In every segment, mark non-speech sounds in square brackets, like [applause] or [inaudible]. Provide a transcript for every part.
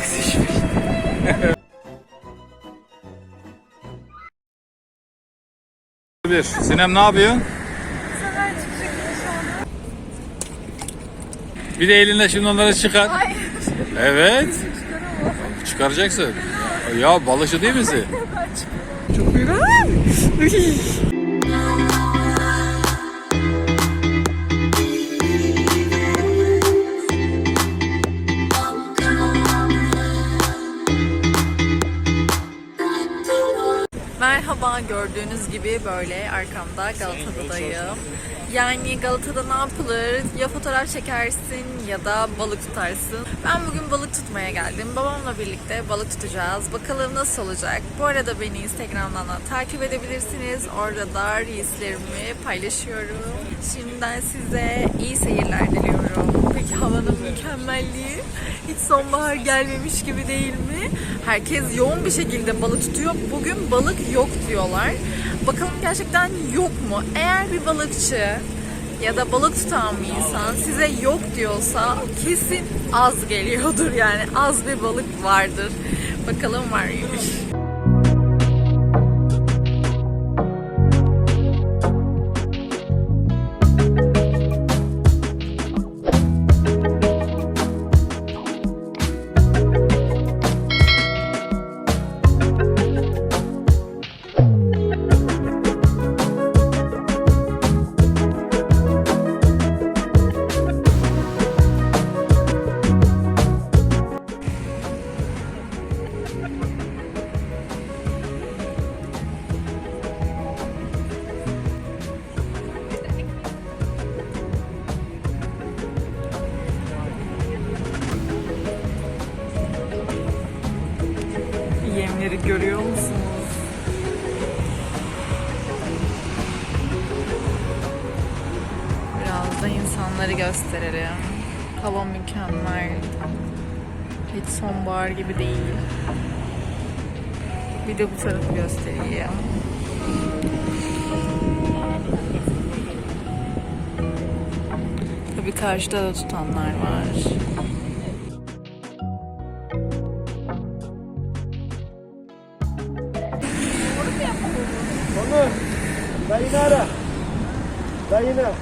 Balık düşmüş. Bir. Sinem ne yapıyorsun? Bir de elinde şimdi onları çıkar. Evet. Çıkaracaksın. Ya balıkçı değil misin? Çok büyük. Merhaba gördüğünüz gibi böyle arkamda Galata'dayım. Yani Galata'da ne yapılır? Ya fotoğraf çekersin ya da balık tutarsın. Ben bugün balık tutmaya geldim. Babamla birlikte balık tutacağız. Bakalım nasıl olacak? Bu arada beni Instagram'dan da takip edebilirsiniz. Orada da reelslerimi paylaşıyorum. Şimdiden size iyi seyirler diliyorum. Peki havanın mükemmelliği hiç sonbahar gelmemiş gibi değil mi? Herkes yoğun bir şekilde balık tutuyor. Bugün balık yok diyorlar. Bakalım gerçekten yok mu? Eğer bir balıkçı ya da balık tutan bir insan size yok diyorsa kesin az geliyordur yani az bir balık vardır. Bakalım var mıymış. Görüyor musunuz? Biraz da insanları gösterelim. Hava mükemmel. Hiç sonbahar gibi değil. Bir de bu tarafı göstereyim. Tabii karşıda da tutanlar var. Dayını ara. Dayını.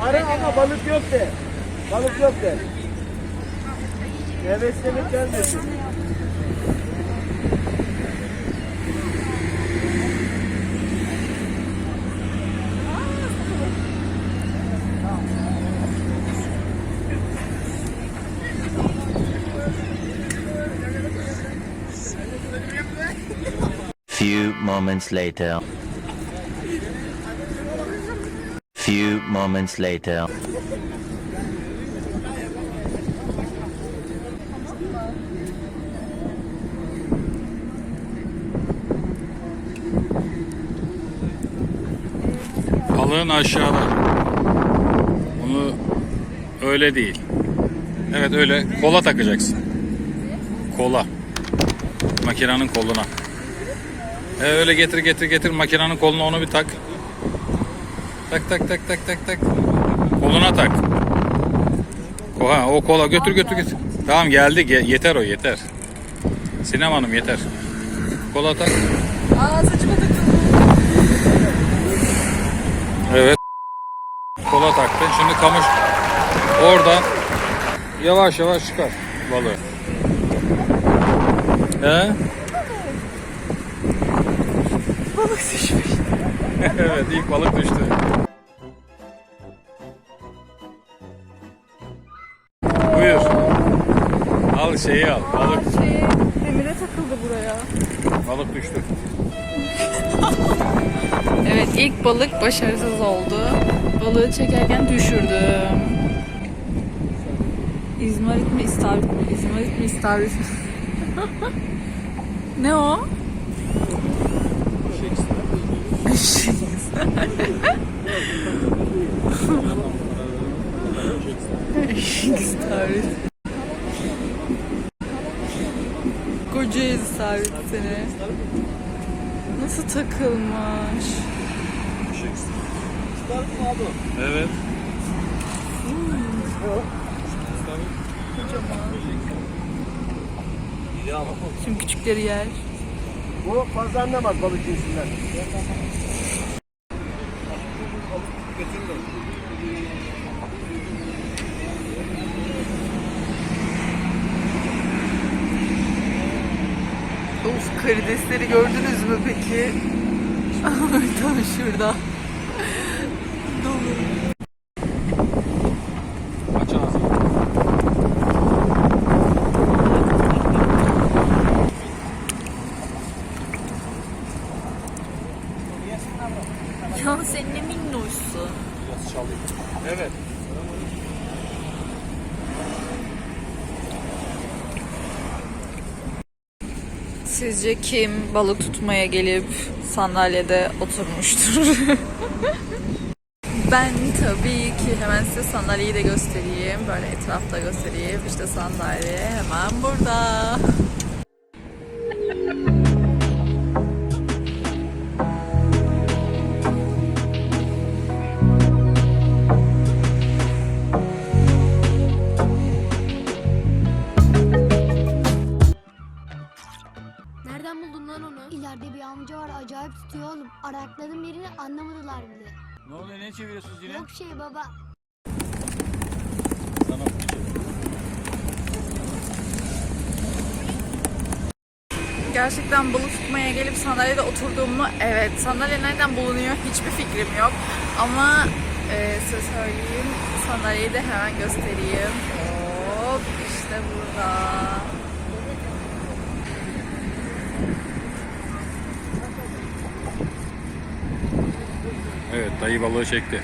Ara ama balık yok de. Balık yok de. Heveslenip gelmesin. Few moments later. Few moments later. Balığın aşağıda. Bunu öyle değil. Evet öyle. Kola takacaksın. Kola. Makinenin koluna. E öyle getir getir getir makinenin koluna onu bir tak. Tak tak tak tak tak tak. Koluna tak. Ko- Ha, o kola götür götür götür. Tamam geldi ge- yeter o yeter. Sinem Hanım yeter. Kola tak. Aa saçıma takıldı. Evet. Kola taktın. Şimdi kamış oradan yavaş yavaş çıkar balığı. He? Balık düşmüş. [laughs] evet ilk balık düştü. Buyur. Al şeyi al. Balık Şey, demire takıldı buraya. balık düştü. [laughs] Evet ilk balık başarısız oldu. Balığı çekerken düşürdüm. İzmarit mi istavrit mi? İzmarit mi istavrit mi? [laughs] ne o? İstavrit. Koca istavrit seni. Nasıl takılmış? Evet. Kocaman. Şimdi küçükleri yer. Bu fazla anlamaz balık cinsinden. Of karidesleri gördünüz mü peki? [laughs] Tam şurada. Minnoşsun. Biraz çalayım. Evet. Sizce kim balık tutmaya gelip sandalyede oturmuştur? [laughs] ben tabii ki hemen size sandalyeyi de göstereyim. Böyle etrafta göstereyim. İşte sandalye hemen burada. Nereden buldun lan onu? İleride bir amca var acayip tutuyor oğlum. Arakladım yerini anlamadılar bile. Ne oluyor ne çeviriyorsunuz yine? Yok şey baba. Sana Gerçekten balık tutmaya gelip sandalyede oturduğumu evet sandalye nereden bulunuyor hiçbir fikrim yok ama e, size söyleyeyim sandalyeyi de hemen göstereyim hop işte burada Evet dayı balığı çekti.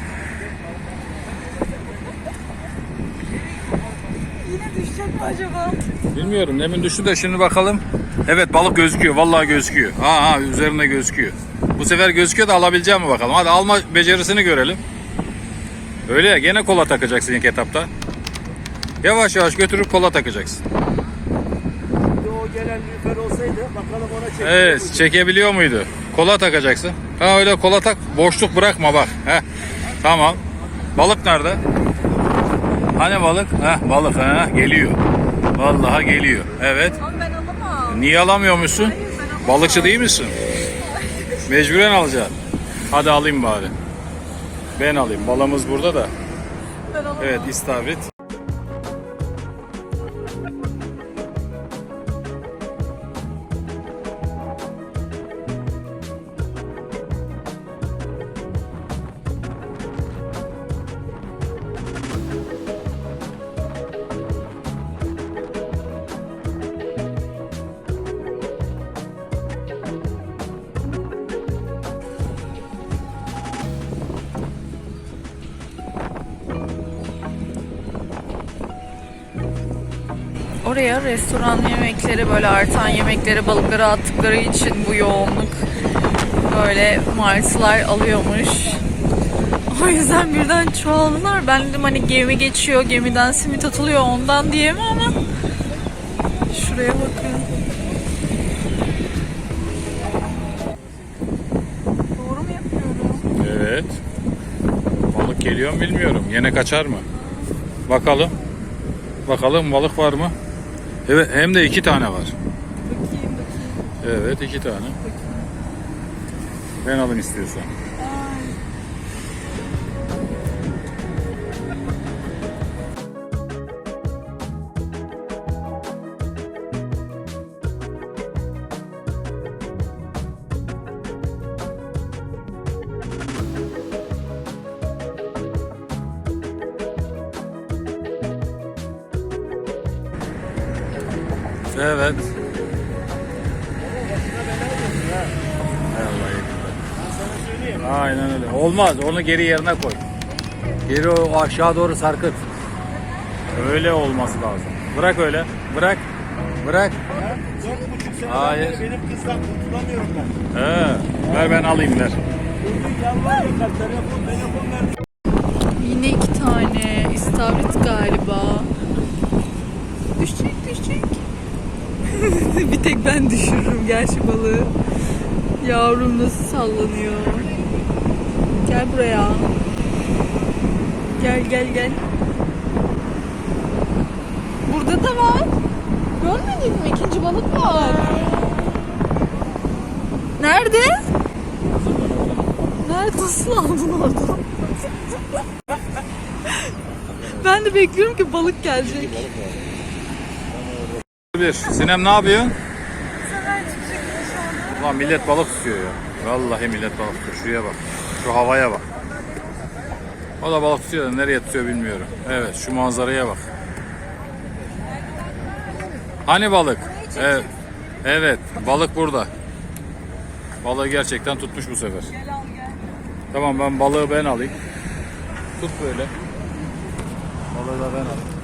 yine düşecek mi acaba? Bilmiyorum demin düştü de şimdi bakalım. Evet balık gözüküyor vallahi gözüküyor. Ha ha üzerinde gözüküyor. Bu sefer gözüküyor da alabileceğim mi bakalım. Hadi alma becerisini görelim. Öyle ya gene kola takacaksın ilk etapta. Yavaş yavaş götürüp kola takacaksın. Bir de o gelen lüfer olsaydı bakalım ona çekiyor. Evet çekebiliyor muydu? Kola takacaksın. Ha öyle kola tak boşluk bırakma bak. Heh. Tamam. Balık nerede? Hani balık? Heh balık ha geliyor. Vallahi geliyor. Evet. Ama ben alamam. Niye alamıyormuşsun? Balıkçı değil misin? [laughs] Mecburen alacaksın. Hadi alayım bari. Ben alayım. Balımız burada da. Ben alamam. Evet istavrit. Oraya restoran yemekleri böyle artan yemekleri balıkları attıkları için bu yoğunluk böyle martılar alıyormuş. [laughs] O yüzden birden çoğaldılar. Ben dedim hani gemi geçiyor, gemiden simit atılıyor ondan diye mi ama şuraya bakın. Doğru mu yapıyorum? Evet. Balık geliyor mu bilmiyorum. Yine kaçar mı? Bakalım. Bakalım balık var mı? Evet hem de iki tane var. Bakayım bakayım. Evet iki tane. Ben alın istiyorsan. Olmaz. Onu geri yerine koy. Geri o aşağı doğru sarkıt. Öyle olması lazım. Bırak öyle. Bırak. Bırak. Dört buçuk seneden Hayır. beri benim kızdan kurtulamıyorum ben. He. Ver ben alayım ver. Durduk yalvarıyorlar. Telefon, telefon ver. Yine iki tane istavrit galiba. Düşecek düşecek. [laughs] bir tek ben düşürürüm gerçi balığı. Yavrum nasıl sallanıyor. Gel buraya. Gel gel gel. Burada da var. Görmedin mi? İkinci balık var. Nerede? Nerede? Nasıl aldın oradan? ben de bekliyorum ki balık gelecek. Bir. Sinem ne yapıyorsun? Ulan millet balık tutuyor ya. Vallahi millet balık tutuyor. Şuraya bak. Şu havaya bak. O da balık tutuyor da nereye tutuyor bilmiyorum. Evet şu manzaraya bak. Hani balık? Evet. Evet balık burada. Balığı gerçekten tutmuş bu sefer. Tamam ben balığı ben alayım. Tut böyle. Balığı da ben alayım.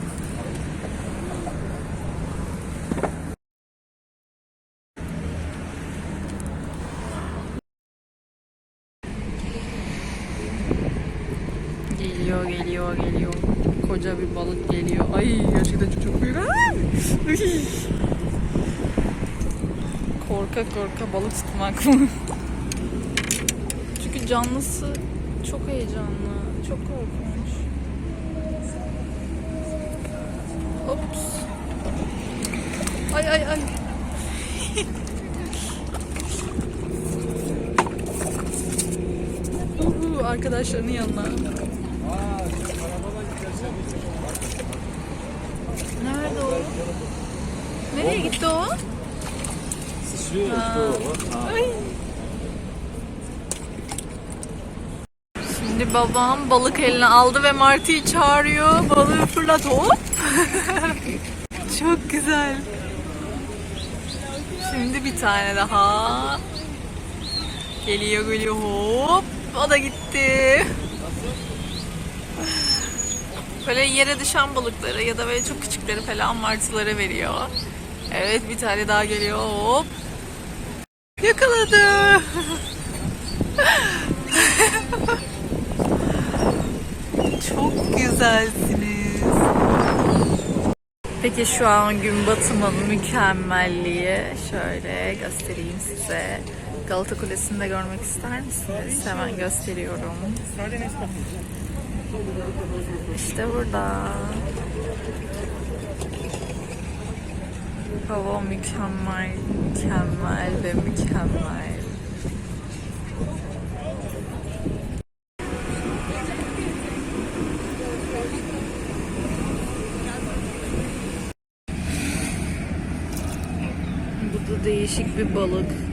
Geliyor, geliyor, geliyor. Koca bir balık geliyor. Ay gerçekten çok çok büyük. Korka korka balık tutmak mı? Çünkü canlısı çok heyecanlı. Çok korkunç. Ops. Ay ay ay. [laughs] Uhu, arkadaşlarının yanına. Nerede o? Nereye gitti o? Ay. Şimdi babam balık eline aldı ve Martı'yı çağırıyor. Balığı fırlat hop. [laughs] Çok güzel. Şimdi bir tane daha. Geliyor geliyor hop. O da gitti. Böyle yere düşen balıkları ya da böyle çok küçükleri falan martılara veriyor. Evet bir tane daha geliyor hop. Yakaladı. [laughs] Çok güzelsiniz. Peki şu an gün batımının mükemmelliği şöyle göstereyim size. Galata Kulesi'ni de görmek ister misiniz? Hemen gösteriyorum. İşte burada. Hava mükemmel, mükemmel ve mükemmel. Bu da değişik bir balık.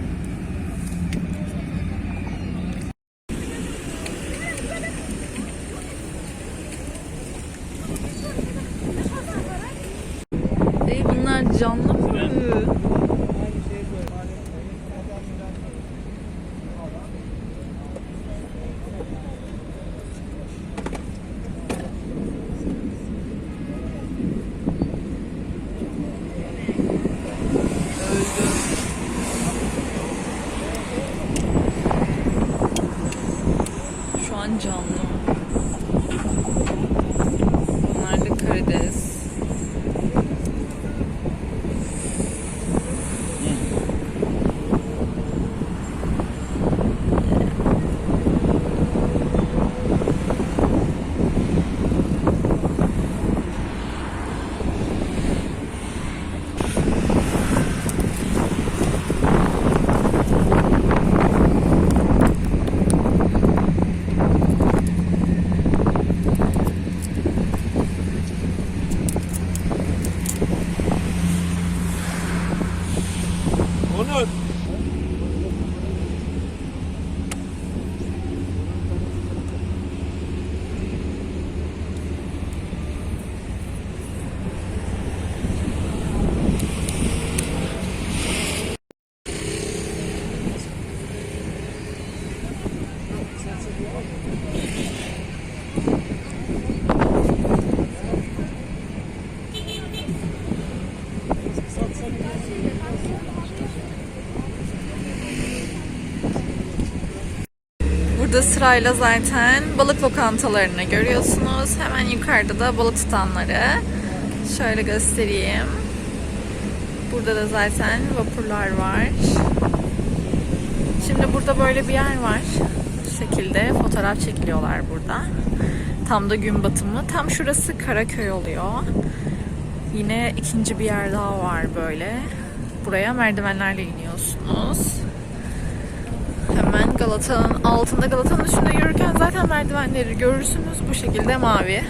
Burada sırayla zaten balık lokantalarını görüyorsunuz. Hemen yukarıda da balık tutanları. Şöyle göstereyim. Burada da zaten vapurlar var. Şimdi burada böyle bir yer var. Bu şekilde fotoğraf çekiliyorlar burada. Tam da gün batımı. Tam şurası Karaköy oluyor. Yine ikinci bir yer daha var böyle. Buraya merdivenlerle iniyorsunuz. Galata'nın altında Galata'nın üstünde yürürken zaten merdivenleri görürsünüz. Bu şekilde mavi.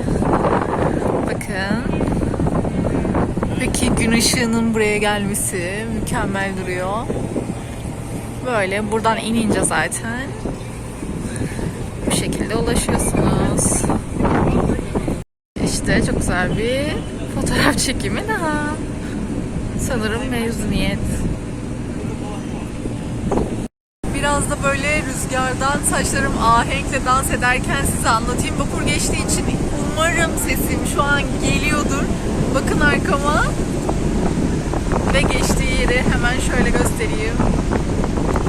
Bakın. Peki gün ışığının buraya gelmesi mükemmel duruyor. Böyle buradan inince zaten bu şekilde ulaşıyorsunuz. İşte çok güzel bir fotoğraf çekimi daha. Sanırım mezuniyet. Biraz da böyle rüzgardan saçlarım ahenkle dans ederken size anlatayım. Vapur geçtiği için umarım sesim şu an geliyordur. Bakın arkama ve geçtiği yeri hemen şöyle göstereyim.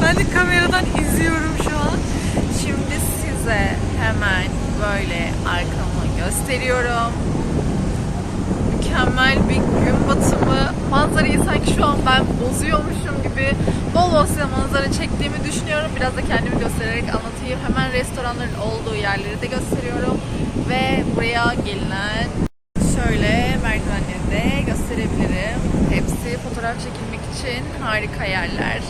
Ben de kameradan izliyorum şu an. Şimdi size hemen böyle arkamı gösteriyorum. Mükemmel bir gün batımı. Manzarayı sanki şu an ben bozuyormuşum gibi bol bol size manzara çektiğimi düşünüyorum. Biraz da kendimi göstererek anlatayım. Hemen restoranların olduğu yerleri de gösteriyorum. Ve buraya gelinen şöyle merdivenleri de gösterebilirim. Hepsi fotoğraf çekilmek için harika yerler.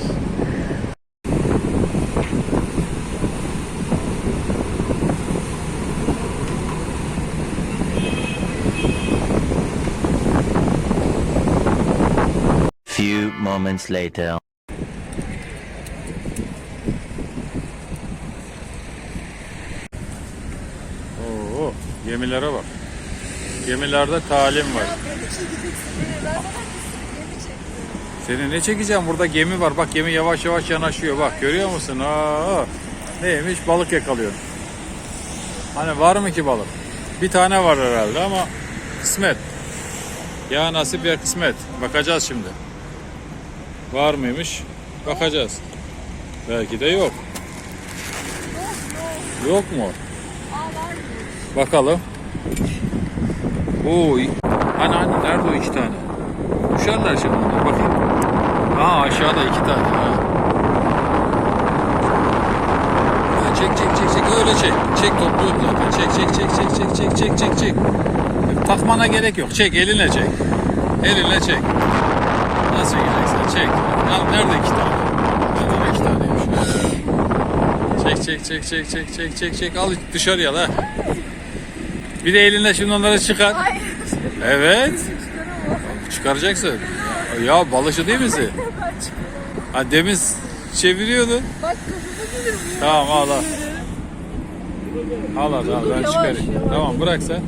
Few moments later. Oo, gemilere bak. Gemilerde talim var. Seni ne çekeceğim? Burada gemi var. Bak gemi yavaş yavaş yanaşıyor. Bak görüyor musun? Aa, neymiş? Balık yakalıyor. Hani var mı ki balık? Bir tane var herhalde ama kısmet. Ya nasip ya kısmet. Bakacağız şimdi. Var mıymış? Bakacağız. Belki de yok. Yok mu? Bakalım. Oo, hani hani nerede o iki tane? Düşerler şimdi onlar. Bakayım. Aa aşağıda iki tane. Ha. Ha, çek çek çek çek öyle çek. Çek topluyorum zaten. Çek çek çek çek çek çek çek çek çek. Takmana gerek yok. Çek elinle çek. Elinle çek. Nasıl gideceksen çek. Ya, nerede iki tane? Nerede iki taneymiş? Çek çek çek çek çek çek çek çek al dışarıya la. Bir de elinle şimdi onları çıkar. Evet. Çıkaracaksın. Ya balıkçı değil misin? [laughs] Ha demin çeviriyordun. Bak Tamam al al. Al al al ben çıkarayım. Tamam bırak sen.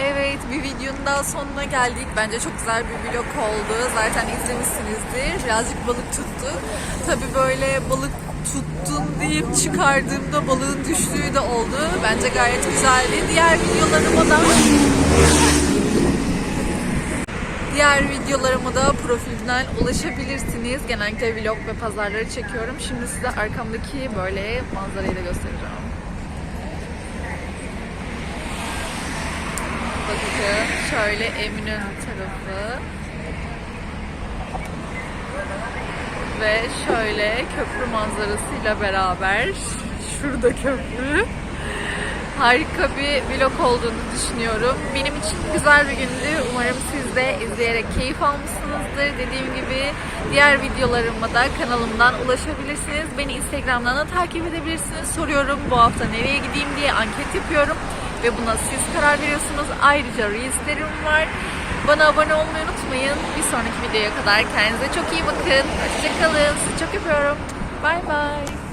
Evet bir videonun daha sonuna geldik. Bence çok güzel bir vlog oldu. Zaten izlemişsinizdir. Birazcık balık tuttuk. Tabi böyle balık tuttum deyip çıkardığımda balığın düştüğü de oldu. Bence gayet güzeldi. Diğer videolarıma da Diğer videolarıma da profilimden ulaşabilirsiniz. Genellikle vlog ve pazarları çekiyorum. Şimdi size arkamdaki böyle manzarayı da göstereceğim. Bakın şöyle Eminönü tarafı. Ve şöyle köprü manzarasıyla beraber şurada köprü. Harika bir vlog olduğunu düşünüyorum. Benim için güzel bir gündü. Umarım siz de izleyerek keyif almışsınızdır. Dediğim gibi diğer videolarıma da kanalımdan ulaşabilirsiniz. Beni Instagram'dan da takip edebilirsiniz. Soruyorum bu hafta nereye gideyim diye anket yapıyorum. Ve buna siz karar veriyorsunuz. Ayrıca Reels'lerim var. Bana abone olmayı unutmayın. Bir sonraki videoya kadar kendinize çok iyi bakın. Hoşçakalın. Sizi çok öpüyorum. Bay bay.